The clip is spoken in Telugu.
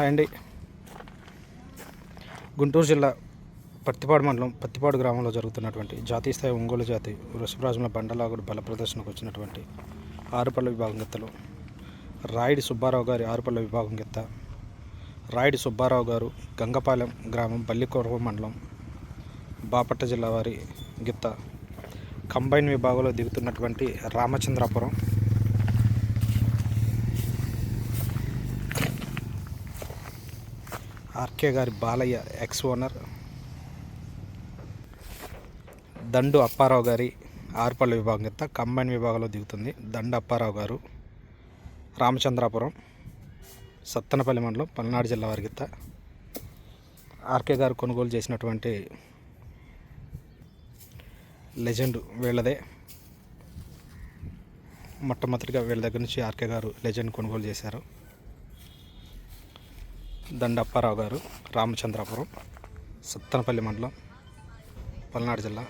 హాయ్ అండి. గుంటూరు జిల్లా పత్తిపాడు మండలం పత్తిపాడు గ్రామంలో జరుగుతున్నటువంటి జాతీయ స్థాయి ఒంగోలు జాతి వృషభరాజుల బండలాగుడు బల ప్రదర్శనకు వచ్చినటువంటి ఆరుపల్ల విభాగం గెత్తలు. రాయుడి సుబ్బారావు గారి ఆరుపల్ల విభాగం గెత్త. రాయుడి సుబ్బారావు గారు గంగపాలెం గ్రామం బల్లికొరవ మండలం బాపట్ల జిల్లా వారి గిత్త. కంబైన్ విభాగంలో దిగుతున్నటువంటి రామచంద్రాపురం ఆర్కే గారి బాలయ్య ఎక్స్ ఓనర్ దండు అప్పారావు గారి ఆర్పల్లి విభాగం కింద కంబైన్ విభాగంలో దిగుతుంది దండు అప్పారావు గారు. రామచంద్రాపురం సత్తనపల్లి మండలం పల్నాడు జిల్లా వారి గిత్త ఆర్కే గారు కొనుగోలు చేసినటువంటి లెజెండ్ వీళ్ళదే. మొట్టమొదటిగా వీళ్ళ దగ్గర నుంచి ఆర్కే గారు లెజెండ్ కొనుగోలు చేశారు. దండప్పారావు గారు రామచంద్రాపురం సత్తనపల్లి మండలం పల్నాడు జిల్లా.